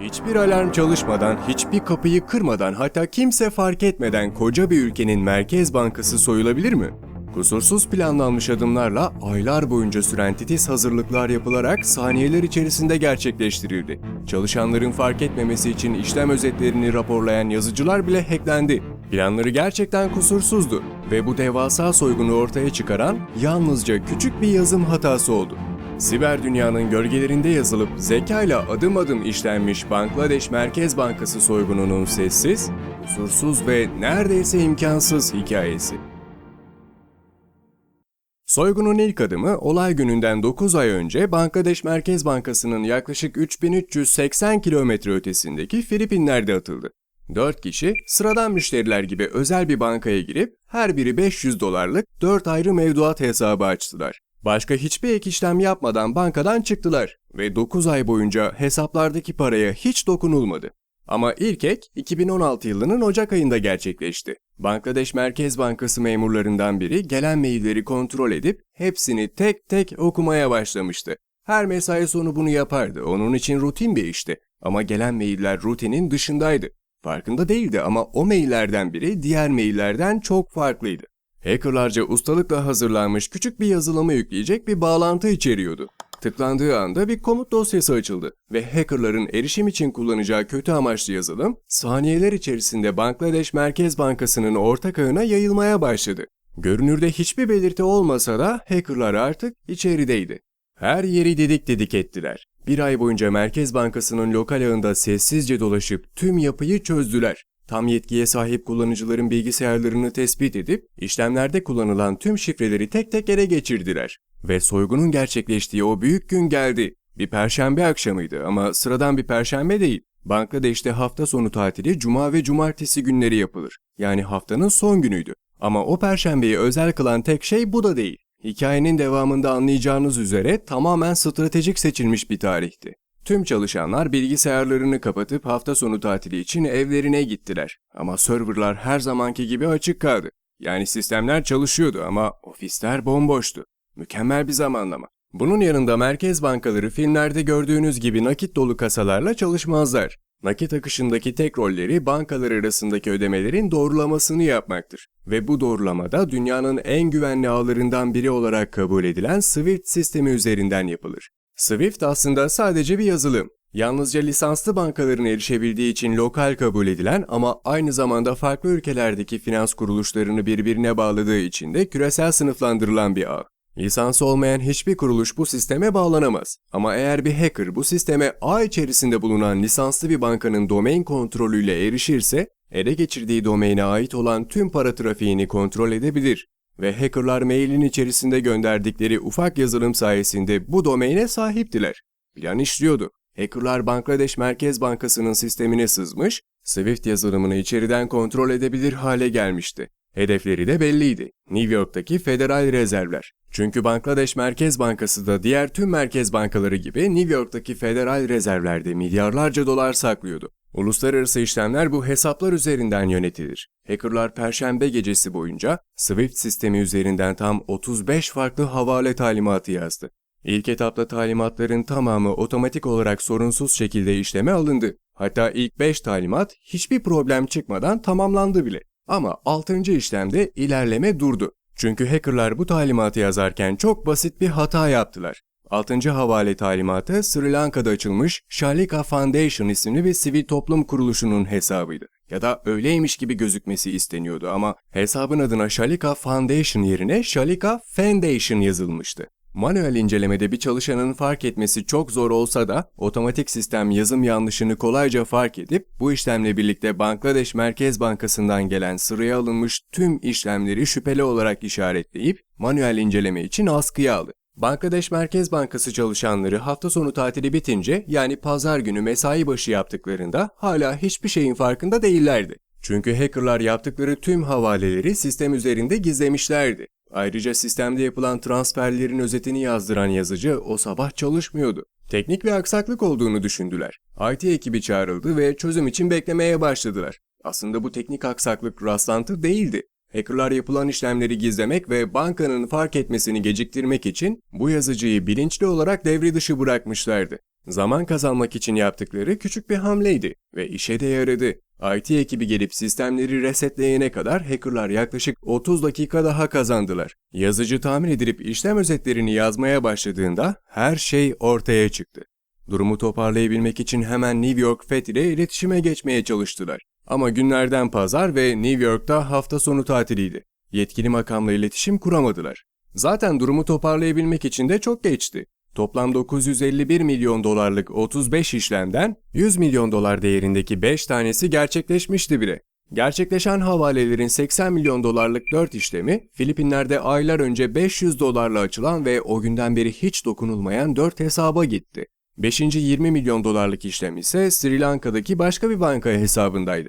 Hiçbir alarm çalışmadan, hiçbir kapıyı kırmadan, hatta kimse fark etmeden koca bir ülkenin merkez bankası soyulabilir mi? Kusursuz planlanmış adımlarla aylar boyunca süren titiz hazırlıklar yapılarak saniyeler içerisinde gerçekleştirildi. Çalışanların fark etmemesi için işlem özetlerini raporlayan yazıcılar bile hacklendi. Planları gerçekten kusursuzdu ve bu devasa soygunu ortaya çıkaran yalnızca küçük bir yazım hatası oldu. Siber dünyanın gölgelerinde yazılıp zekayla adım adım işlenmiş Bangladeş Merkez Bankası soygununun sessiz, kusursuz ve neredeyse imkansız hikayesi. Soygunun ilk adımı olay gününden 9 ay önce Bangladeş Merkez Bankası'nın yaklaşık 3380 kilometre ötesindeki Filipinler'de atıldı. 4 kişi sıradan müşteriler gibi özel bir bankaya girip her biri 500 dolarlık 4 ayrı mevduat hesabı açtılar. Başka hiçbir ek işlem yapmadan bankadan çıktılar ve 9 ay boyunca hesaplardaki paraya hiç dokunulmadı. Ama ilk ek 2016 yılının Ocak ayında gerçekleşti. Bangladeş Merkez Bankası memurlarından biri gelen mailleri kontrol edip hepsini tek tek okumaya başlamıştı. Her mesai sonu bunu yapardı. Onun için rutin bir işti. Ama gelen mailler rutinin dışındaydı. Farkında değildi ama o maillerden biri diğer maillerden çok farklıydı. Hackerlarca ustalıkla hazırlanmış küçük bir yazılımı yükleyecek bir bağlantı içeriyordu. Tıklandığı anda bir komut dosyası açıldı ve hackerların erişim için kullanacağı kötü amaçlı yazılım saniyeler içerisinde Bangladeş Merkez Bankası'nın ortak ağına yayılmaya başladı. Görünürde hiçbir belirti olmasa da hackerlar artık içerideydi. Her yeri dedik dedik ettiler. Bir ay boyunca Merkez Bankası'nın lokal ağında sessizce dolaşıp tüm yapıyı çözdüler. Tam yetkiye sahip kullanıcıların bilgisayarlarını tespit edip işlemlerde kullanılan tüm şifreleri tek tek ele geçirdiler. Ve soygunun gerçekleştiği o büyük gün geldi. Bir perşembe akşamıydı ama sıradan bir perşembe değil. Bangladeş'te hafta sonu tatili cuma ve cumartesi günleri yapılır. Yani haftanın son günüydü. Ama o perşembeyi özel kılan tek şey bu da değil. Hikayenin devamında anlayacağınız üzere tamamen stratejik seçilmiş bir tarihti. Tüm çalışanlar bilgisayarlarını kapatıp hafta sonu tatili için evlerine gittiler. Ama serverlar her zamanki gibi açık kaldı. Yani sistemler çalışıyordu ama ofisler bomboştu. Mükemmel bir zamanlama. Bunun yanında merkez bankaları filmlerde gördüğünüz gibi nakit dolu kasalarla çalışmazlar. Nakit akışındaki tek rolleri bankalar arasındaki ödemelerin doğrulamasını yapmaktır. Ve bu doğrulamada dünyanın en güvenli ağlarından biri olarak kabul edilen SWIFT sistemi üzerinden yapılır. SWIFT aslında sadece bir yazılım. Yalnızca lisanslı bankaların erişebildiği için lokal kabul edilen ama aynı zamanda farklı ülkelerdeki finans kuruluşlarını birbirine bağladığı için de küresel sınıflandırılan bir ağ. Lisansı olmayan hiçbir kuruluş bu sisteme bağlanamaz. Ama eğer bir hacker bu sisteme ağ içerisinde bulunan lisanslı bir bankanın domain kontrolüyle erişirse, ele geçirdiği domaine ait olan tüm para trafiğini kontrol edebilir. Ve hackerlar mailin içerisinde gönderdikleri ufak yazılım sayesinde bu domaine sahiptiler. Plan işliyordu. Hackerlar Bangladeş Merkez Bankası'nın sistemine sızmış, Swift yazılımını içeriden kontrol edebilir hale gelmişti. Hedefleri de belliydi. New York'taki Federal Rezervler. Çünkü Bangladeş Merkez Bankası da diğer tüm merkez bankaları gibi New York'taki Federal Rezervlerde milyarlarca dolar saklıyordu. Uluslararası işlemler bu hesaplar üzerinden yönetilir. Hackerlar perşembe gecesi boyunca SWIFT sistemi üzerinden tam 35 farklı havale talimatı yazdı. İlk etapta talimatların tamamı otomatik olarak sorunsuz şekilde işleme alındı. Hatta ilk 5 talimat hiçbir problem çıkmadan tamamlandı bile. Ama 6. işlemde ilerleme durdu. Çünkü hackerlar bu talimatı yazarken çok basit bir hata yaptılar. 6. havale talimatı Sri Lanka'da açılmış Shalika Foundation isimli bir sivil toplum kuruluşunun hesabıydı. Ya da öyleymiş gibi gözükmesi isteniyordu ama hesabın adına Shalika Foundation yerine Shalika Foundation yazılmıştı. Manuel incelemede bir çalışanın fark etmesi çok zor olsa da otomatik sistem yazım yanlışını kolayca fark edip bu işlemle birlikte Bangladeş Merkez Bankası'ndan gelen sıraya alınmış tüm işlemleri şüpheli olarak işaretleyip manuel inceleme için askıya aldı. Bangladeş Merkez Bankası çalışanları hafta sonu tatili bitince yani pazar günü mesai başı yaptıklarında hala hiçbir şeyin farkında değillerdi. Çünkü hackerlar yaptıkları tüm havaleleri sistem üzerinde gizlemişlerdi. Ayrıca sistemde yapılan transferlerin özetini yazdıran yazıcı o sabah çalışmıyordu. Teknik bir aksaklık olduğunu düşündüler. IT ekibi çağrıldı ve çözüm için beklemeye başladılar. Aslında bu teknik aksaklık rastlantı değildi. Hackerlar yapılan işlemleri gizlemek ve bankanın fark etmesini geciktirmek için bu yazıcıyı bilinçli olarak devre dışı bırakmışlardı. Zaman kazanmak için yaptıkları küçük bir hamleydi ve işe de yaradı. IT ekibi gelip sistemleri resetleyene kadar hackerlar yaklaşık 30 dakika daha kazandılar. Yazıcı tamir edilip işlem özetlerini yazmaya başladığında her şey ortaya çıktı. Durumu toparlayabilmek için hemen New York Fed ile iletişime geçmeye çalıştılar. Ama günlerden pazar ve New York'ta hafta sonu tatiliydi. Yetkili makamla iletişim kuramadılar. Zaten durumu toparlayabilmek için de çok geçti. Toplam 951 milyon dolarlık 35 işlemden 100 milyon dolar değerindeki 5 tanesi gerçekleşmişti bile. Gerçekleşen havalelerin 80 milyon dolarlık 4 işlemi, Filipinler'de aylar önce 500 dolarla açılan ve o günden beri hiç dokunulmayan 4 hesaba gitti. 5. 20 milyon dolarlık işlem ise Sri Lanka'daki başka bir banka hesabındaydı.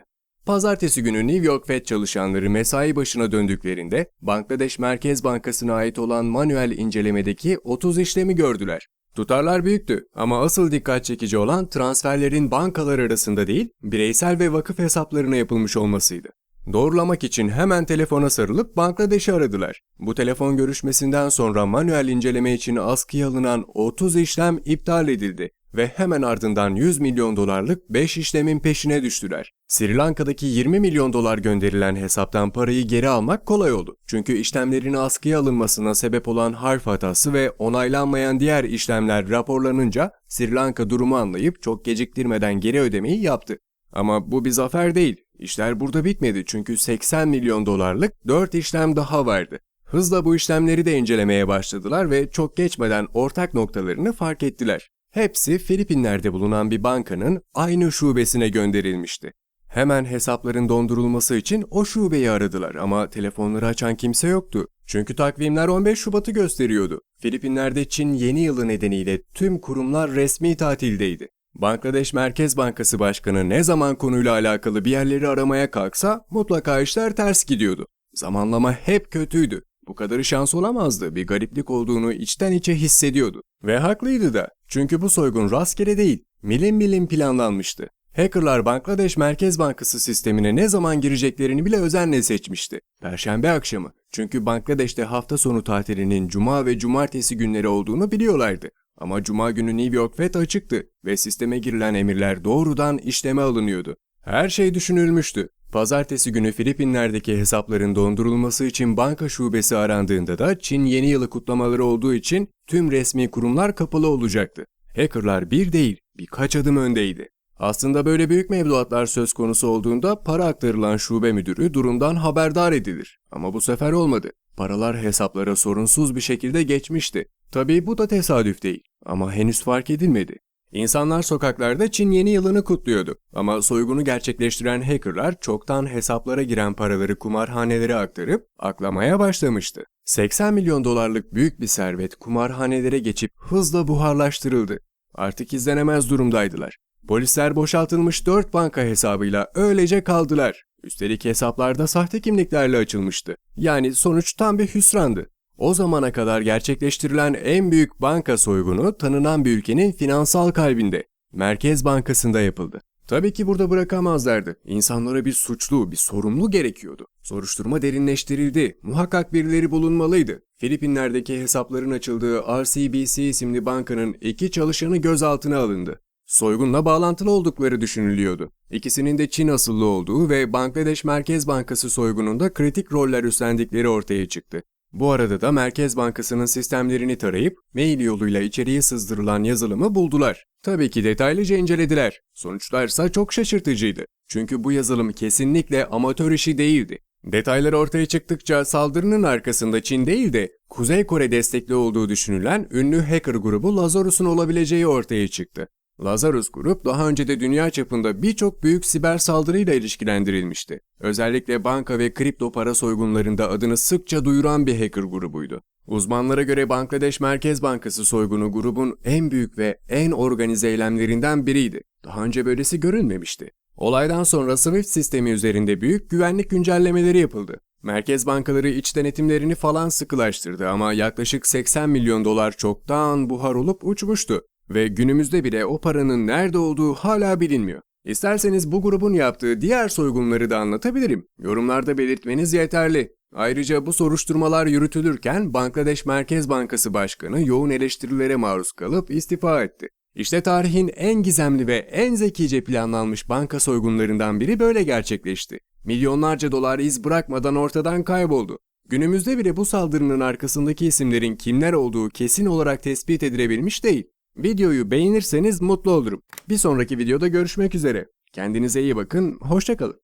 Pazartesi günü New York Fed çalışanları mesai başına döndüklerinde Bangladeş Merkez Bankası'na ait olan manuel incelemedeki 30 işlemi gördüler. Tutarlar büyüktü ama asıl dikkat çekici olan transferlerin bankalar arasında değil, bireysel ve vakıf hesaplarına yapılmış olmasıydı. Doğrulamak için hemen telefona sarılıp Bangladeş'i aradılar. Bu telefon görüşmesinden sonra manuel inceleme için askıya alınan 30 işlem iptal edildi ve hemen ardından 100 milyon dolarlık 5 işlemin peşine düştüler. Sri Lanka'daki 20 milyon dolar gönderilen hesaptan parayı geri almak kolay oldu. Çünkü işlemlerin askıya alınmasına sebep olan harf hatası ve onaylanmayan diğer işlemler raporlanınca Sri Lanka durumu anlayıp çok geciktirmeden geri ödemeyi yaptı. Ama bu bir zafer değil. İşler burada bitmedi çünkü 80 milyon dolarlık 4 işlem daha vardı. Hızla bu işlemleri de incelemeye başladılar ve çok geçmeden ortak noktalarını fark ettiler. Hepsi Filipinler'de bulunan bir bankanın aynı şubesine gönderilmişti. Hemen hesapların dondurulması için o şubeyi aradılar ama telefonları açan kimse yoktu. Çünkü takvimler 15 Şubat'ı gösteriyordu. Filipinler'de Çin yeni yılı nedeniyle tüm kurumlar resmi tatildeydi. Bangladeş Merkez Bankası Başkanı ne zaman konuyla alakalı bir yerleri aramaya kalksa mutlaka işler ters gidiyordu. Zamanlama hep kötüydü. Bu kadarı şans olamazdı. Bir gariplik olduğunu içten içe hissediyordu. Ve haklıydı da. Çünkü bu soygun rastgele değil, milim milim planlanmıştı. Hackerlar Bangladeş Merkez Bankası sistemine ne zaman gireceklerini bile özenle seçmişti. Perşembe akşamı. Çünkü Bangladeş'te hafta sonu tatilinin cuma ve cumartesi günleri olduğunu biliyorlardı. Ama cuma günü New York Fed açıktı ve sisteme girilen emirler doğrudan işleme alınıyordu. Her şey düşünülmüştü. Pazartesi günü Filipinler'deki hesapların dondurulması için banka şubesi arandığında da Çin yeni yılı kutlamaları olduğu için tüm resmi kurumlar kapalı olacaktı. Hackerlar bir değil, birkaç adım öndeydi. Aslında böyle büyük mevduatlar söz konusu olduğunda para aktarılan şube müdürü durumdan haberdar edilir. Ama bu sefer olmadı. Paralar hesaplara sorunsuz bir şekilde geçmişti. Tabii bu da tesadüf değil ama henüz fark edilmedi. İnsanlar sokaklarda Çin yeni yılını kutluyordu ama soygunu gerçekleştiren hackerlar çoktan hesaplara giren paraları kumarhanelere aktarıp aklamaya başlamıştı. 80 milyon dolarlık büyük bir servet kumarhanelere geçip hızla buharlaştırıldı. Artık izlenemez durumdaydılar. Polisler boşaltılmış 4 banka hesabıyla öylece kaldılar. Üstelik hesaplarda sahte kimliklerle açılmıştı. Yani sonuç tam bir hüsrandı. O zamana kadar gerçekleştirilen en büyük banka soygunu tanınan bir ülkenin finansal kalbinde, Merkez Bankası'nda yapıldı. Tabii ki burada bırakamazlardı. İnsanlara bir suçlu, bir sorumlu gerekiyordu. Soruşturma derinleştirildi. Muhakkak birileri bulunmalıydı. Filipinler'deki hesapların açıldığı RCBC isimli bankanın iki çalışanı gözaltına alındı. Soygunla bağlantılı oldukları düşünülüyordu. İkisinin de Çin asıllı olduğu ve Bangladeş Merkez Bankası soygununda kritik roller üstlendikleri ortaya çıktı. Bu arada da Merkez Bankası'nın sistemlerini tarayıp mail yoluyla içeriye sızdırılan yazılımı buldular. Tabii ki detaylıca incelediler. Sonuçlarsa çok şaşırtıcıydı. Çünkü bu yazılım kesinlikle amatör işi değildi. Detaylar ortaya çıktıkça saldırının arkasında Çin değil de Kuzey Kore destekli olduğu düşünülen ünlü hacker grubu Lazarus'un olabileceği ortaya çıktı. Lazarus Grup daha önce de dünya çapında birçok büyük siber saldırıyla ilişkilendirilmişti. Özellikle banka ve kripto para soygunlarında adını sıkça duyuran bir hacker grubuydu. Uzmanlara göre Bangladeş Merkez Bankası soygunu grubun en büyük ve en organize eylemlerinden biriydi. Daha önce böylesi görülmemişti. Olaydan sonra SWIFT sistemi üzerinde büyük güvenlik güncellemeleri yapıldı. Merkez bankaları iç denetimlerini falan sıkılaştırdı ama yaklaşık 80 milyon dolar çoktan buhar olup uçmuştu. Ve günümüzde bile o paranın nerede olduğu hala bilinmiyor. İsterseniz bu grubun yaptığı diğer soygunları da anlatabilirim. Yorumlarda belirtmeniz yeterli. Ayrıca bu soruşturmalar yürütülürken Bangladeş Merkez Bankası Başkanı yoğun eleştirilere maruz kalıp istifa etti. İşte tarihin en gizemli ve en zekice planlanmış banka soygunlarından biri böyle gerçekleşti. Milyonlarca dolar iz bırakmadan ortadan kayboldu. Günümüzde bile bu saldırının arkasındaki isimlerin kimler olduğu kesin olarak tespit edilebilmiş değil. Videoyu beğenirseniz mutlu olurum. Bir sonraki videoda görüşmek üzere. Kendinize iyi bakın, hoşçakalın.